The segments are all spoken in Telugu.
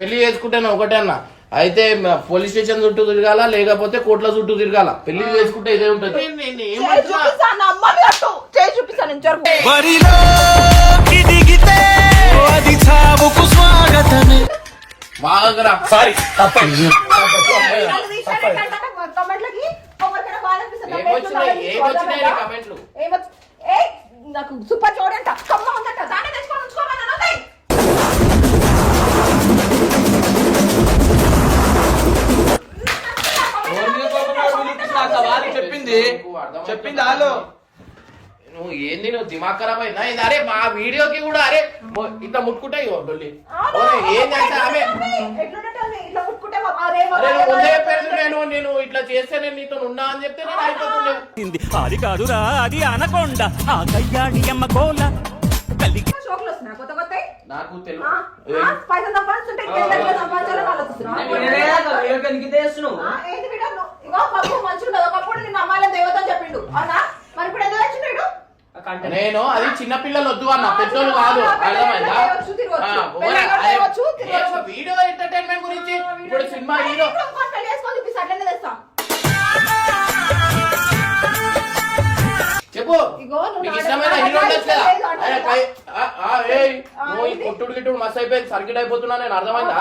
పెళ్ళి చేసుకుంటేనే ఒకటే అన్న. అయితే పోలీస్ స్టేషన్ చుట్టూ తిరగాల లేకపోతే కోట్ల చుట్టూ తిరగాల? పెళ్ళి చేసుకుంటే ఇదే ఉంటుంది. బాగా సారీ నాకు సూపర్ చూడంట కమ్మ ఉందంట దాన్ని తెచ్చుకొని ఉంచుకోమని అనొద్దు. వాళ్ళు చెప్పింది. చెప్పింది వాళ్ళు నువ్వు ఏంది నువ్వు దిమాగ్ ఖరాబ్ అయిందా ఇది అరే మా వీడియోకి కూడా అరే డొల్లి ఆమె ఇట్లా ముట్టుకుంటే చెప్పేది నేను నేను ఇట్లా చేస్తే నేను నీతో ఉన్నా అని చెప్తే నేను అయిపోతుండే. అది కాదురా అది అనకొండ. ఆ కయ్యాడి అమ్మ కోల. షోకులు వస్తున్నాయి కొత్త కొత్తవి. నాకు ఆ, తెలుసు పైసలు సంపాదిస్తుంటే సంపాదించాలని ఏంటి బిడ్డ? ఇగో పప్పు కదా ఒకప్పుడు నిన్న అమ్మాయిల దేవత అని చెప్పిండు. అవునా? మరి ఇప్పుడు ఎందుకు వచ్చిండు? నేను అది చిన్న పిల్లలు వద్దు అన్న పెద్దోళ్ళు కాదు అర్థమైందా? వీడియో ఎంటర్టైన్మెంట్ గురించి ఇప్పుడు సినిమా హీరో. చెప్పు. ఇష్టమైన హీరో ఉండొచ్చు కదా. ఈ? కొట్టుడు గిట్టుడు మస్తు అయిపోయింది. సర్కిట్ అయిపోతున్నా నేను అర్థమైందా.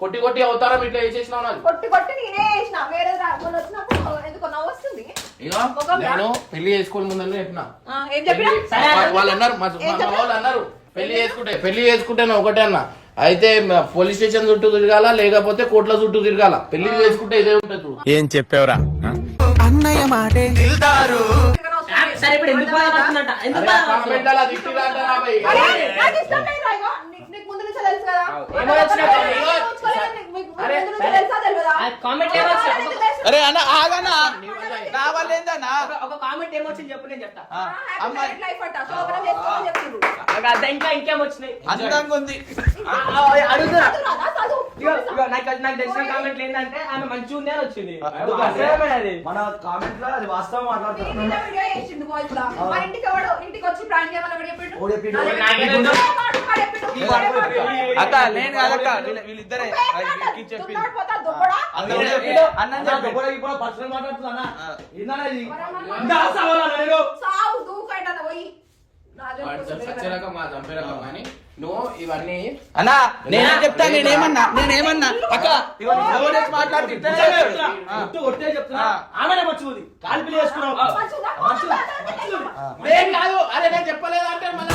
కొట్టి కొట్టి అవతారం ఇట్లా వేసేసినావు నాకు కొట్టి కొట్టి నేనే వేసిన వేరే రా- మొన్న వచ్చినప్పుడు ఎందుకో నవ్వు వస్తుంది. ఇగో నేను పెళ్ళి చేసుకోని ముందని చెప్పిన. ఆ, ఏం చెప్పినా? వా- వాళ్ళు అన్నారు మా? వాళ్ళు అన్నారు పెళ్ళి చేసుకుంటే పెళ్ళి చేసుకుంటేనే ఒకటే అన్న. అయితే పోలీస్ స్టేషన్ చుట్టూ తిరగాల లేకపోతే కోట్ల చుట్టూ తిరగాల? పెళ్ళి చేసుకుంటే ఇదే ఉంటుంది ఏం చెప్పావురా అన్నయ్య మాటే. సరే ఇప్పుడు ఎందుకు బాధపడుతున్నట్ట? ఎందుకు అరే, కామెంట్. అరే, కామెంట్ అన్న ఆగన్నా. నా వల్ల ఏందన్నా ఒక- కామెంట్ ఏమొచ్చింది చెప్పు నేను చెప్తా. ఇంకా ఇంకేమొచ్చినాయి అందంగా ఉంది. అడుగుతున్నా. నాకు నాకు తెలిసిన కామెంట్లు ఏంటంటే ఆమె ఉంది అని వచ్చింది. మన కామెంట్లో అది వాస్తవం మాట్లాడుతున్నాం. అక్క నేను కాదక్క వీళ్ళ- వీళ్ళిద్దరే. చెప్పి. చెప్పి. అన్నం ఇప్పుడు పర్సనల్ మాట్లాడుతున్నా. ఇంకా సావాలా నేను సావు దూకండి పోయి. మా కానీ నువ్వు ఇవన్నీ అన్నా నేనేం చెప్తా? నేనేమన్నా? నేనేమన్నా? అక్క మాట్లాడుతుంటే కొట్టే చెప్తున్నా. ఆమెనే కాదు. అరే నేను చెప్పలేదు అంటే మళ్ళా?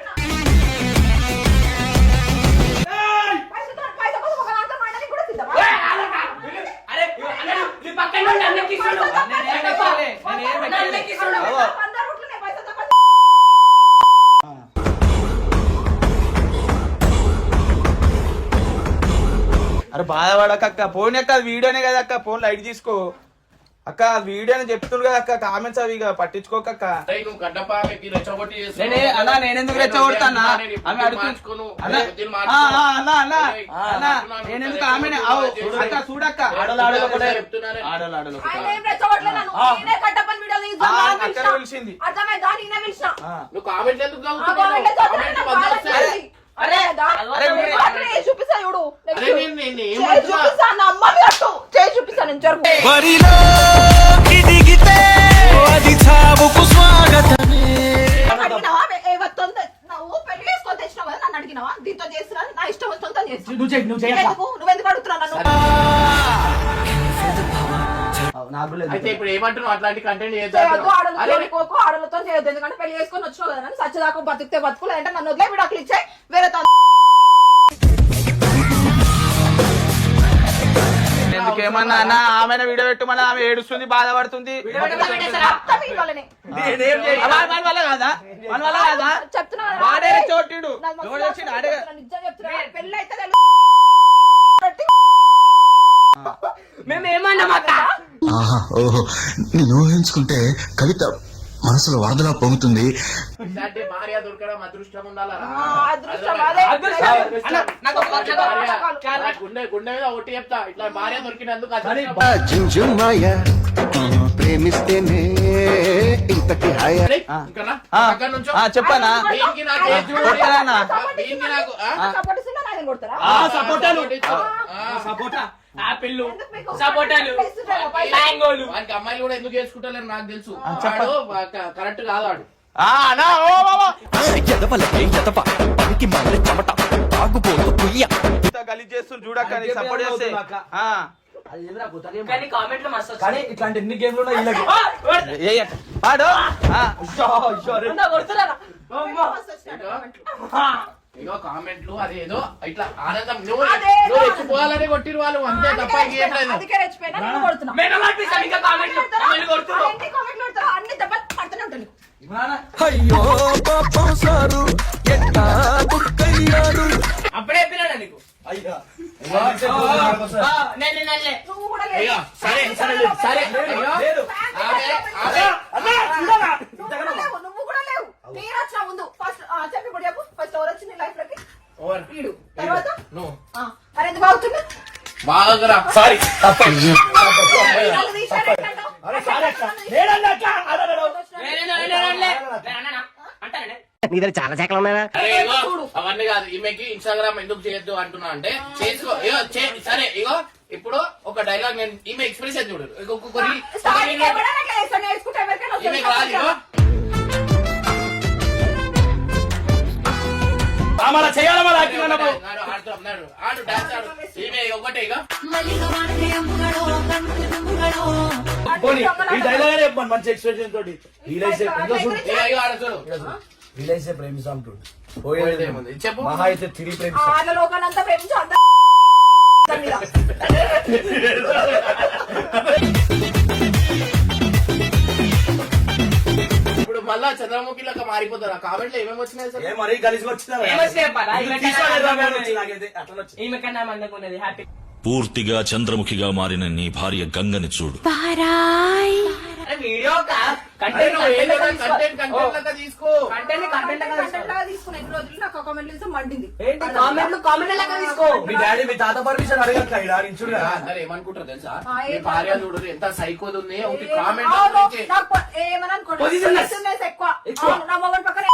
అరే బాధపడక అక్క. ఫోన్ అక్క వీడియోనే కదా అక్క. ఫోన్ లైట్ తీసుకో. అక్క వీడియోని చెప్తుండు కదా అక్క కామెంట్స్ అవి ఇక పట్టించుకోక అక్క. నేనే నేనెందుకు రెచ్చగొడతానా? ఆమె. అక్క చూడక్క అని. పిలిచింది. నువ్వు కామెంట్ ఎందుకు చూపిస్తా చూడు. నా అమ్మ అట్టు. చూపిస్తా నేను జరుగు. దిగితే అది చావుకు స్వాగతమే? దీంతో చేస్తున్నా, నా ఇష్టం వస్తుందో చేస్తున్నా. నువ్వు? నువ్వెందుకు అడుగుతున్నావు నన్ను? నాకు లేదు అయితే ఇప్పుడు ఏమంటున్నావు? అట్లాంటి కంటెంట్ చేయొద్దు, ఆడోళ్ళతో చేయొద్దు. ఎందుకంటే పెళ్ళి చేసుకొని వచ్చినావు కదా, సచ్చేదాకా బతికితే బతుకు, లేదంటే నన్ను వదిలే విడాకులు ఇచ్చేయ్. వేరే ఎందుకేమన్నా అన్న? ఆమె వీడియో పెట్టమని ఆమె ఏడుస్తుంది బాధపడుతుంది. చోటిడు. నాకు ఆహా ఓహో. నేను ఊహించుకుంటే కవిత మనసులో వరదలా పొంగుతుంది. భార్య దొరకడం అదృష్టం ఉండాలా? గుండె గుండె మీద ఒకటి చెప్తా. ఇట్లా భార్య దొరికినందుకు ప్రేమిస్తేనే ఇంతకి హాయ. అరే, ఇంకనా? ఆ, అక్కడ నుంచో. ఆ, చెప్పనా. సపోటా ఆపిల్లు సపోటాలు? మ్యాంగోలు. వానికి అమ్మాయిలు కూడా ఎందుకు చేసుకుంటారని నాకు తెలుసు. వాడు కరెక్ట్ కాదు వాడు. ఇట్లాంటి ఎన్ని గేమ్లు ఉన్నాయి వీళ్ళకి ఆ, ఓ, ఏ అక్క. పాడు ఆ. అయ్యో, అయ్యో, అరే. ఉన్నా, కొడుతున్నారా? అమ్మా. మస్తు వచ్చినాడు కామెంట్లు. అదేదో ఇట్లా ఆనందం నువ్వు రెచ్చిపోవాలని కొట్టిరు వాళ్ళు అంతే తప్ప ఇంకేం లేదు అందుకే రెచ్చిపోయినా నేను కొడుతున్నా మేము పంపిస్తాం ఇంకా కామెంట్లు కామెంట్లు కొడుతున్నావు అన్ని కామెంట్లు పెడతారు అన్ని దెబ్బలు పడుతూనే ఉంటాను ఇమ్రానా? అయ్యో పాపం సారు ఎట్టా అప్పుడే చెప్పినాడా నీకు అయ్యా. నేను. నువ్వు కూడా లేదు సరే సరే సరే అయ్యో లేదు. ఆమె ఆమె నువ్వు కూడా లేవు నువ్వు కూడా లేవు మీరు వచ్చిన ముందు ఫస్ట్ చెప్పి ఇప్పుడు చెప్పు ఫస్ట్ ఎవరు వచ్చింది లైఫ్లోకి ఓవర్. వీడు తర్వాత నువ్వు ఆ, అరే ఎందుకు బాగుతుంది బాగా సారీ తప్పండి. నన్ను తీశారు ఎట్లంటావు? అరే సారీ అక్క. నేనన్నా అక్క. అరే, అరే, అరే. నేను నిన్ను- నేను అనలే. నేను అన్నానా? అంటానండి అరే ఇగో అవన్నీ కాదు. ఈమెకి ఇన్స్టాగ్రామ్ ఎందుకు చేయొద్దు అంటున్నా అంటే చేసుకో. ఇగో సరే ఇగో ఇప్పుడు ఒక డైలాగ్ నేను ఈమె ఎక్స్ప్రెషన్ చూడు ఇగో. ఆడు ఈమె ఒకటే ఇక. పోనీ, ఈ డైలాగ్ అనే చెప్పమను మంచి ఎక్స్ప్రెషన్ తోటి. రియలైజ్ ఎంతో చూడు. ఇగో ఇగో ఆడుతాడు రియలైజ్ ప్రేమిస్తాం చూడు. పోయేది పోయేది ఏముంది? చెప్పు. మహా అయితే తిరిగి ఆ ప్రేమిస్తాం మళ్ళా చంద్రముఖి లెక్క మారిపోతారు? ఆ కామెంట్లో ఏమేమి వచ్చినాయి సార్ ఏ మరీ కలిసి వచ్చిందా హ్యాపీ పూర్తిగా చంద్రముఖిగా మారిన నీ భార్య గంగని చూడు. మీ డాడీ మీ తాత పర్మిషన్ అడగట్లా? కదా అందరు ఏమనుకుంటారు తెలుసా? మీ భార్య చూడు ఎంత సైకోది ఉంది ఒకటి కామెంట్ ఎక్కువ. నా మొబైల్ పక్కన.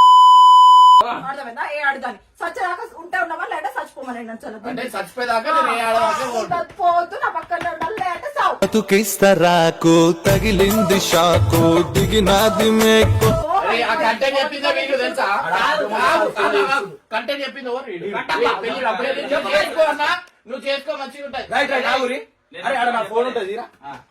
అర్థమైందా? ఏ అడగాని సచ్చదాకా ఉంటే ఉన్నామా లేదా చచ్చిపోమని నచ్చలేదు అంటే చచ్చిపోయేదాకా నేను ఏ ఆడదాకా పోను. పోతూ నా పక్కన ఉండాలి. లేదంటే సావు బతుకిస్తరాకు తగిలింది షాకు దిగినాది మేకు. అరే, ఆ కంటెంట్ చెప్పిందో తెలుసా? కంటెంట్ చెప్పింది ఎవరు? వీళ్ళు? పెళ్ళి అప్పుడే నువ్వు చేసుకో అన్నా. నువ్వు చేసుకో మంచిగా ఉంటుంది రైట్ రైట్ ఆగురి అరే ఆడ నా ఫోన్ ఉంటది.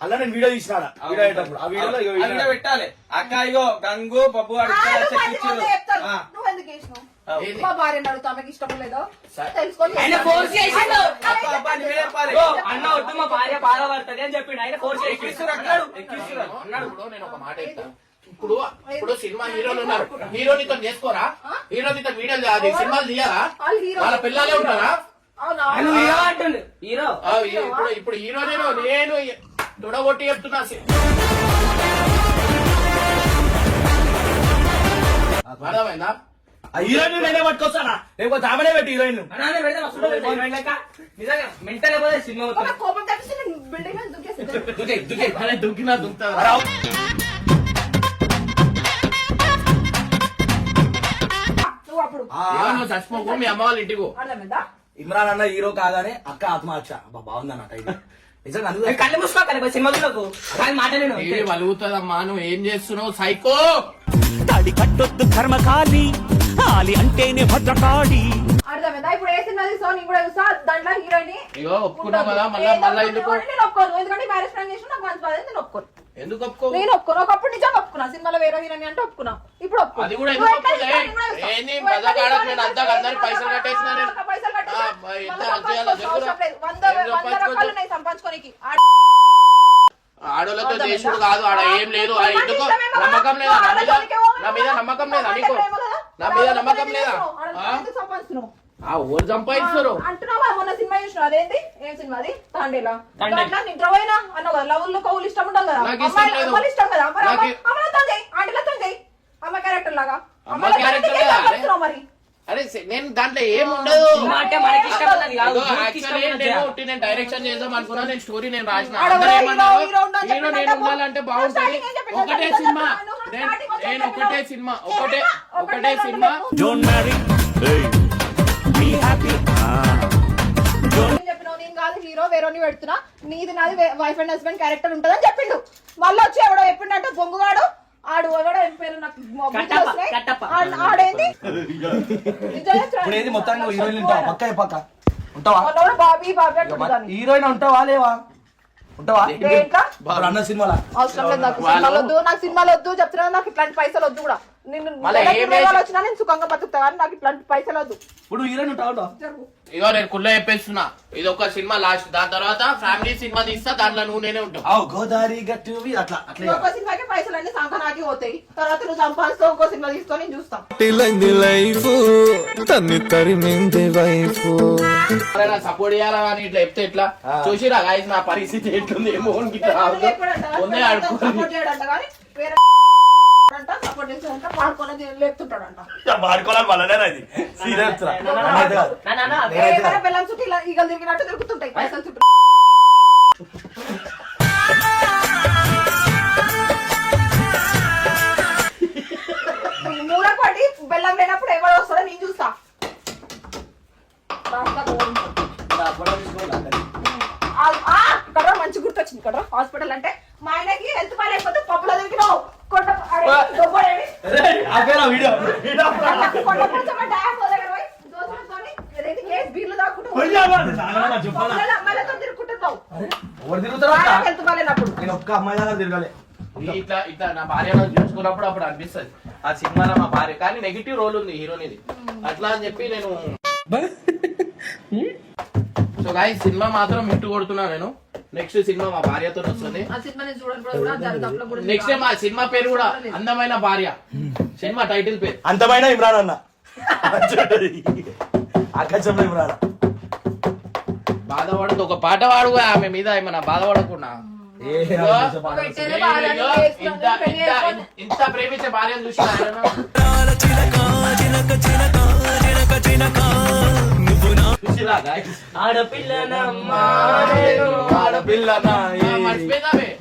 అలా నేను వీడియో వీడియో అయ్యేటప్పుడు ఆ వీడియోలో వీడియో పెట్టాలి. అక్క ఇగో గంగు పప్పు ఆ, అడుగుతా నువ్వు మంచి మాట చెప్తారు. ఆ. నువ్వు ఎందుకు చేసినావు? ఏంది? మా భార్యను అడుగుతా ఆమెకి ఇష్టం లేదో సరే. తెలుసుకొని ఆయన ఫోర్స్ చేసిండు. అప్ప, అప్ప, నువ్వే చెప్పాలి. ఓ, అన్న వద్దు మా భార్య బాధపడుతుంది అని చెప్పిండు. ఆయన ఫోర్స్ చేసి ఎక్కిస్తున్నారు అన్నాడు. ఎక్కిస్తున్నారు. అన్నాడు. ఇప్పుడు నేను ఒక మాట చెప్తాను ఇప్పుడు ఇప్పుడు సినిమా హీరోలు ఉన్నారు. హీరోనితో చేసుకోరా హీరోనితో వీడియోలు అది సినిమాలు తీయాలా? వాళ్ళు హీరో వాళ్ళ పిల్లలే ఉంటారా? హీరో అంటుండు. హీరో. ఆ, ఇప్పుడు ఇప్పుడు హీరో నేను నేను తొడగొట్టి చెప్తున్నా అర్థమైందా? ఆ హీరోయిన్ నేనే పట్టుకొస్తానా? లేకపోతే ఆమెనే పెట్టి హీరోయిన్ అన్నానే పెడితే మస్తు ఉంటుంది సినిమా లెక్క. నిజంగా మెంటల్ అయిపోతే సినిమా ఒక అవుతుంది. కోపం తెప్పిస్తే నేను బిల్డింగ్ మీద దూకేస్తాను దుకే దుకే అరే దుక్కినా దుక్కుతా నువ్వు అప్పుడు. చచ్చిపోకు మీ అమ్మ వాళ్ళ ఇంటికి పో. అర్థమైందా? ఇమ్రాన్ అన్న హీరో కాగానే అక్క ఆత్మహత్య. అబ్బా, బాగుందన్న టైటిల్ నిజంగా అందుకే సినిమా చూడకు. కానీ నువ్వు ఏం చేస్తున్నావు? సైకో! తాడి కట్టొద్దు కర్మకాలి ఆలి అంటేనే భద్రకాళి. అర్థమైందా? ఇప్పుడు ఏ సినిమా తీసావు నేను కూడా చూసా దాంట్లో హీరోయిన్ ఇగో ఒప్పుకున్నావు కదా మళ్ళా మళ్ళా ఎందుకు? నేను ఒప్పుకోను ఎందుకంటే మ్యారేజ్ ప్లాన్ చేసిన నాకు మంచి బాధ నేను ఒప్పుకోను ఎందుకు ఒప్పుకో నేను ఒప్పుకోను. ఒకప్పుడు నిజంగా ఒప్పుకున్నా. సినిమాలో వేరే హీరోయిన్ అంటే ఒప్పుకున్నా. ఇప్పుడు అది కూడా ఎందుకు ఒప్పుకోలే? ఏంది? బజార్ నేను అంతా అందరికి పైసలు కట్టేసినా నేను. పైసలు కట్టేసినా. వంద వంద సంపాదించుకోనికి. ఆడోళ్ళతో చేసుడు కాదు. ఆడ ఏం లేదు. ఎందుకు? నమ్మకం లేదా? నా మీద నమ్మకం లేదా? నీకు? నా మీద నమ్మకం లేదా? సంపాదిస్తున్నావు? ఆ ఓరు సంపాదిస్తారు. అంటున్నావా? మొన్న సినిమా చూసినావు? అదేంటి? ఏం సినిమా అది? తాండేలా. దాంట్లో నిద్ర పోయినా? అన్న కదా లవ్వుల్లో కవులు ఇష్టం ఉండదు కదా. నాకు ఇష్టం. అమ్మాయిలు కదా? చేయి ఆంటీలతో చేయి అమ్మ క్యారెక్టర్ లాగా. అమ్మ చేస్తున్నావు మరి. అరే నేను దాంట్లో ఏం ఉండదు నేను నేను డైరెక్షన్ చేద్దాం అనుకున్నా. నేను స్టోరీ నేను రాసిన. నేను చెప్పినట్టు ఉండాలంటే బాగుంటది? ఒకటే? సినిమా. నేను నేను. ఒకటే సినిమా. ఒకటే ఒకటే సినిమా. హీరో వేరేని పెడుతున్నా నీది నాది వైఫ్ అండ్ హస్బెండ్ క్యారెక్టర్ ఉంటుందని చెప్పిండు. మళ్ళీ వచ్చి ఎవడో చెప్పిండంటే బొంగుగాడు ఆడు ఎవడో ఏం పేరు నాకు ఆడేంది? ఇప్పుడు మొత్తానికి హీరోయిన్ ఉంటావా? పక్క పక్క ఉంటావా? మొన్న కూడా బాబీ బాబీ అంటుంది దాన్ని. హీరోయిన్ ఉంటావా లేవా? ఉంటావా? అన్న సినిమాలా? అవసరం లేదు నాకు సినిమాలు వద్దు నాకు సినిమాలు వద్దు చెప్తున్నా నాకు ఇట్లాంటి పైసలు వద్దు కూడా. నేను మళ్ళా నెలకి ఏం వచ్చినా నేను సుఖంగా బతుకుతా కానీ నాకు ఇట్లాంటి పైసలు వద్దు. ఇప్పుడు హీరోయిన్ ఉంటావా జరుగు. ఇగో నేను కుళ్ళ చెప్పేస్తున్నా. ఇది ఒక సినిమా లాస్ట్. దాని తర్వాత ఫ్యామిలీ సినిమా తీస్తా దాంట్లో నువ్వు నేనే ఉంటావు గోదావరి గట్టు అట్లా అట్లా ఒక్కో సినిమాకి పైసలు అన్ని సంఖ నాకే పోతాయి. తర్వాత నువ్వు సంపాదిస్తావు ఇంకో సినిమా తీసుకొని నేను చూస్తాం. పిల్లంది లైఫ్ తన్ని తరిమింది వైఫ్. ఎవరైనా సపోర్ట్ చేయాలా అని ఇట్లా చెప్తే ఇట్లా చూసిరా గాయస్ నా పరిస్థితి ఎట్లుంది? ఏమో ఇట్లా రావద్దు. ముందే ఆడుకోండి. సపోర్ట్ చేయడంట కానీ వేరే అంట లేపుతుంటాడంట. వాడుకోవాలని అది సీరియస్ పిల్లల చుట్టూ ఇలా ఈగలు తిరిగినట్టు తిరుగుతుంటాయి. పైసలు చుట్టూ. మూల పడి బెల్లం లేనప్పుడు ఎవరు వస్తారో నేను చూస్తా. మంచి గుర్తొచ్చింది. ఇక్కడ హాస్పిటల్ అంటే మా ఆయనకి హెల్త్ బాగాలేకపోతే పప్పులో తిరిగినావు. నేను ఒక్క అమ్మాయి దగ్గర తిరగాలి. ఇట్లా ఇట్లా నా భార్యను చూసుకున్నప్పుడు అప్పుడు అనిపిస్తుంది. ఆ సినిమాలో మా భార్య కానీ నెగిటివ్ రోల్ ఉంది హీరోనిది అట్లా అని చెప్పి నేను సో గాయ సినిమా మాత్రం హిట్ కొడుతున్నా నేను. నెక్స్ట్ సినిమా మా భార్యతో వస్తుంది. నెక్స్ట్ మా సినిమా పేరు కూడా అందమైన భార్య. సినిమా టైటిల్ పేరు. అంతమైన ఇమ్రాన్ అన్న. ఆకాశంలో ఇమ్రాన్. బాధపడదు ఒక పాట పాడుగా ఆమె మీద ఏమన్నా బాధపడకుండా. ఇంత ప్రేమించే భార్యను చూసి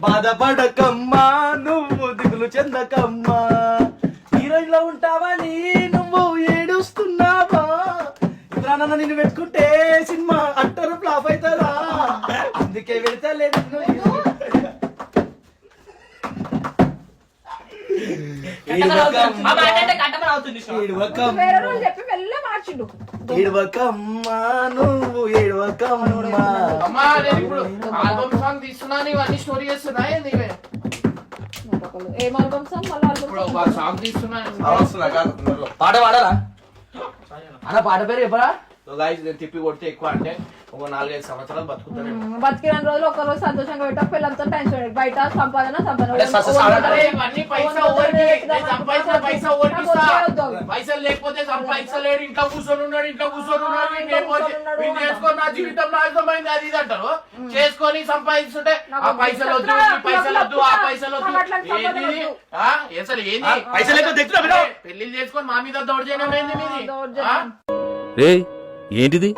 బాధపడకమ్మా నువ్వు దిగులు చెందకమ్మా. హీరోయిన్లో ఉంటావని నువ్వు ఏడుస్తున్నావా? ఇమ్రాన్ అన్న నిన్ను పెట్టుకుంటే సినిమా అట్టరు ఫ్లాప్ అవుతుందా? అందుకే వెళ్తలే నిన్ను ఆ మాట అంటే కట్టమని అవుతుంది ఏడవకమ్మా వేరే రోజు చెప్పి మెల్ల మార్చిండు. ఏడవకమ్మా నువ్వు ఏడవకమ్మా అమ్మా నేను ఇప్పుడు ఆల్బమ్ సాంగ్ తీస్తున్నాను ఇవన్నీ స్టోరీ చేస్తున్నా ఏంది ఇవే? ఏం ఆల్బమ్ సాంగ్ మళ్ళీ ఇప్పుడు ఆల్బమ్ ఒక సాంగ్ తీస్తున్నా. పాట పాడరా అన్న పాట పేరు చెప్పరా? సో guys, నేను తిప్పి కొడితే ఎక్కువ అంటే ఒక నాలుగైదు సంవత్సరాలు బతుకుతాను బతికిన రోజులు ఒక రోజు సంతోషంగా పెట్టా పిల్లలతో టెన్షన్ బయట సంపాదన సంపాదన. అంటే స- స- స- అరే ఇవన్నీ పైసా ఓరికి నేను సంపాదించిన పైసా ఓరికి ఇస్తా? పైసలు లేకపోతే సంపాదించలేడు ఇంట్లో కూర్చొని ఉన్నాడు ఇంట్లో కూర్చొని ఉన్నాడు చేసుకొని నా జీవితం నాశనమైంది అది ఇది అంటారు. చేసుకొని సంపాదించుంటే ఆ పైసలు వద్దు పైసలు వద్దు ఆ పైసలు వద్దు. ఏంది? అసలు ఏంది? పైసలు. పెళ్ళి చేసుకొని మా మీద దౌర్జన్యం ఏంది మీది? రే ఏంటిది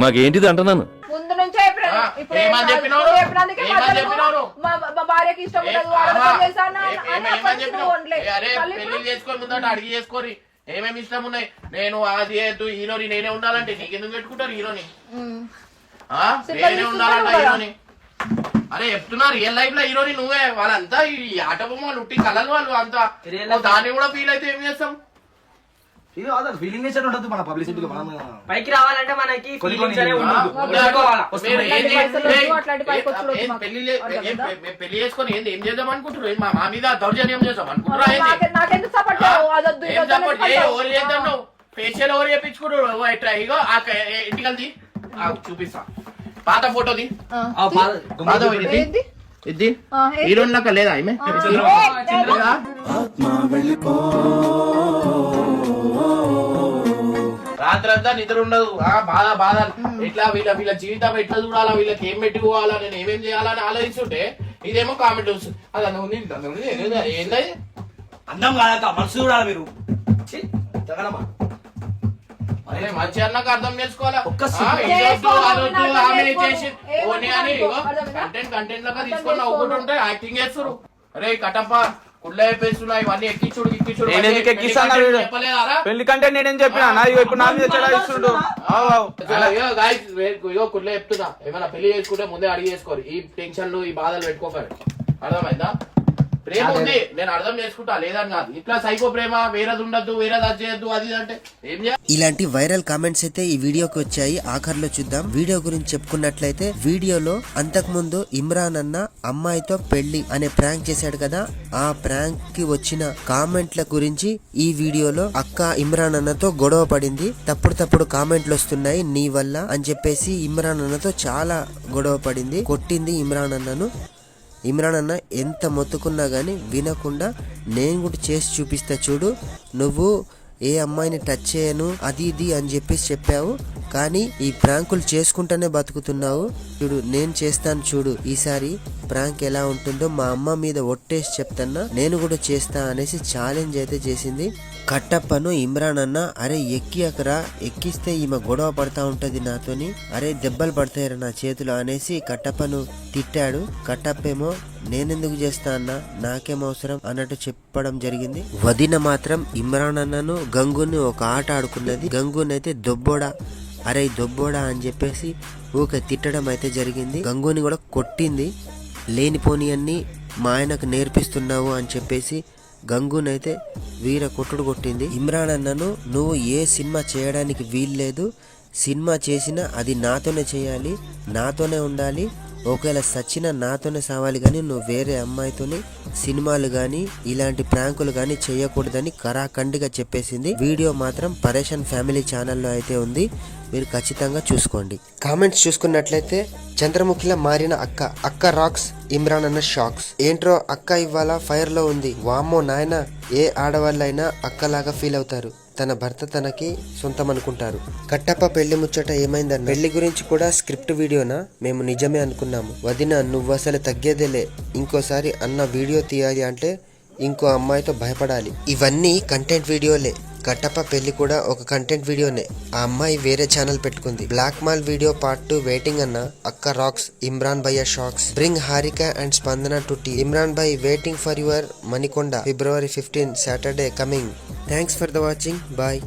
మాకేంటిది అంటున్నాను ముందు నుంచే చెప్పినా ఆ, ఇప్పుడు ఏమని ఏం కాదు. చెప్పినావు? నువ్వు చెప్పినందుకే ఏమని మధ్యలో చెప్పినావు? మా మా భార్యకి ఇష్టం ఏ- ఉండదు వాడతో ఆహా. చేశాను ఏ- అని ఏమ- అప్పటి ఏమని నుంచి చెప్పినావు? నువ్వు ఉండలే. ఏ అరే మళ్ళీ పెళ్ళి ఇప్పుడు- చేసుకొని ముందట అడిగి చేసుకోరి ఏమేమి ఇష్టం ఉన్నాయి నేను అది ఏదో హీరోని నేనే ఉండాలంటే నీకెందుకు పెట్టుకుంటారు హీరోని ఉమ్. ఆ? సినిమా నేనే ఉండాలంట. హీరోని అరే చెప్తున్నా రియల్ లైఫ్లో హీరోని నువ్వే వాళ్ళంతా ఈ ఆట బొమ్మలు ఉట్టి కలలు వాళ్ళు అంతా Real దాన్ని కూడా ఫీల్ అయితే ఏం చేస్తాం ఫీలింగ్ నేచర్ ఉండదు మన పైకి రావాలంటే మనకి కొన్ని కొన్ని. పెళ్ళి చేసుకొని ఏంది? ఏం చేద్దాం అనుకుంటారు మా మా మీద దౌర్జన్యం చేద్దాం నువ్వు ఫేషియల్ ఓరి చేపించుకుంటాడు ఇట్లా ఇగో ఆ క- ఏ- ఇంటికి వెళ్ది ఆ, చూపిస్తా. పాత ఫోటోది ఇది? ఇది? హీరోయిన్ లెక్క లేదా ఆమె? ఆ, హీరో- ఏ, లేదా? రా రాత్రి అంతా నిద్ర ఉండదు. ఆ బాధ బాధ. ఎట్లా వీళ్ళ వీళ్ళ జీవితం ఎట్లా చూడాలా? వీళ్ళకి ఏం పెట్టుకోవాలా? నేను ఏమేం చేయాలని ఆలోచిస్తుంటే ఇదేమో కామెంట్ వస్తుంది. అది ఏంది ఏంది అది? కాదక్క మనసు చూడాలి మీరు. మంచి అన్నాక అర్థం చేసుకోవాలా? కంటెంట్ కంటెంట్ లాగా అర్థం తీసుకొని చేసుకోను. నవ్వుకుంటూ ఉంటే యాక్టింగ్ చేస్తారు అరే కటప్ప పెళ్ళి కంటే నేనేం చెప్పినా? ఇప్పుడు నా మీద guys, wait, ఇగో కుళ్ళే చెప్తున్నా. ఏమైనా పెళ్ళి చేసుకుంటే ముందే అడిగి చేసుకోరు. ఈ టెన్షన్లు ఈ బాధలు పెట్టుకోకండి. అర్థమైందా? ప్రేమ ఉంది నేను అర్థం చేసుకుంటా. లేదని కాదు. ఇట్లా సైకో ప్రేమ వేరేది ఉండద్దు వేరేది అది చేయొద్దు అది అంటే ఏం ఇలాంటి వైరల్ కామెంట్స్ అయితే ఈ వీడియోకి వచ్చాయి. ఆఖర్లో చూద్దాం. వీడియో గురించి చెప్పుకున్నట్లయితే వీడియోలో అంతకుముందు ఇమ్రాన్ అన్న అమ్మాయితో పెళ్ళి అనే ప్రాంక్ చేశాడు కదా. ఆ ప్రాంక్కి వచ్చిన కామెంట్ల గురించి ఈ వీడియోలో అక్క ఇమ్రాన్ అన్నతో గొడవ పడింది. తప్పుడు తప్పుడు కామెంట్లు వస్తున్నాయి నీ వల్ల అని చెప్పేసి ఇమ్రాన్ అన్నతో చాలా గొడవ పడింది. కొట్టింది ఇమ్రాన్ అన్నను. ఇమ్రాన్ అన్న ఎంత మొత్తుకున్నా కానీ వినకుండా నేను కూడా చేసి చూపిస్తా చూడు. నువ్వు ఏ అమ్మాయిని టచ్ చేయను అది ఇది అని చెప్పేసి చెప్పావు. కానీ ఈ ప్రాంకులు చేసుకుంటూనే బతుకుతున్నావు. చూడు నేను చేస్తాను చూడు. ఈసారి ప్రాంక్ ఎలా ఉంటుందో మా అమ్మ మీద ఒట్టేసి చెప్తాన్నా నేను కూడా చేస్తా అనేసి ఛాలెంజ్ అయితే చేసింది. కట్టప్పను ఇమ్రాన్ అన్న అరే ఎక్కి అక్కడ ఎక్కిస్తే ఈమె గొడవ పడతా ఉంటుంది నాతోని. అరే దెబ్బలు పడతాయరా నా చేతిలో అనేసి కట్టప్పను తిట్టాడు. కట్టప్పేమో నేనెందుకు చేస్తా అన్నా? నాకేం అవసరం అన్నట్టు చెప్పడం జరిగింది. వదిన మాత్రం ఇమ్రాన్ అన్నను గంగుని ఒక ఆట ఆడుకున్నది. గంగునైతే దొబ్బోడా? అరే దొబ్బోడా అని చెప్పేసి ఊకే తిట్టడం అయితే జరిగింది. గంగుని కూడా కొట్టింది. లేనిపోని అన్ని మా ఆయనకు నేర్పిస్తున్నావు అని చెప్పేసి గంగునైతే వీర కొట్టుడు కొట్టింది. ఇమ్రాన్ అన్నను నువ్వు ఏ సినిమా చేయడానికి వీల్లేదు. సినిమా చేసినా అది నాతోనే చేయాలి నాతోనే ఉండాలి. ఒకవేళ సచిన నాతోనే సావాలి కానీ నువ్వు వేరే అమ్మాయితోని సినిమాలు కానీ ఇలాంటి ప్రాంకులు కానీ చేయకూడదని కరాఖండిగా చెప్పేసింది. వీడియో మాత్రం పరేషన్ ఫ్యామిలీ ఛానల్లో అయితే ఉంది. మీరు ఖచ్చితంగా చూసుకోండి. కామెంట్స్ చూసుకున్నట్లయితే చంద్రముఖిలా మారిన అక్క అక్క రాక్స్ ఇమ్రాన్ అన్న షాక్స్ ఏంట్రో అక్క ఇవాళ ఫైర్లో ఉంది. వామ్మో నాయన ఏ ఆడవాళ్ళైనా అక్కలాగా ఫీల్ అవుతారు. తన భర్త తనకి సొంతం అనుకుంటారు కట్టప్ప పెళ్ళి ముచ్చట ఏమైందన్న పెళ్ళి గురించి కూడా స్క్రిప్ట్ వీడియోనా? మేము నిజమే అనుకున్నాము. వదిన నువ్వు అసలు తగ్గేదేలే. ఇంకోసారి అన్న వీడియో తీయాలి అంటే ఇంకో అమ్మాయితో భయపడాలి. ఇవన్నీ కంటెంట్ వీడియోలే కట్టప్ప పెళ్ళి కూడా ఒక కంటెంట్ వీడియోనే ఆ అమ్మాయి వేరే ఛానల్ పెట్టుకుంది. Black mall video part two waiting అన్న అక్క రాక్స్ ఇమ్రాన్ భయ్య shocks bring Harika and Spandana to tea Imran భయ్ waiting for your Manikonda February fifteen Saturday coming thanks for the watching bye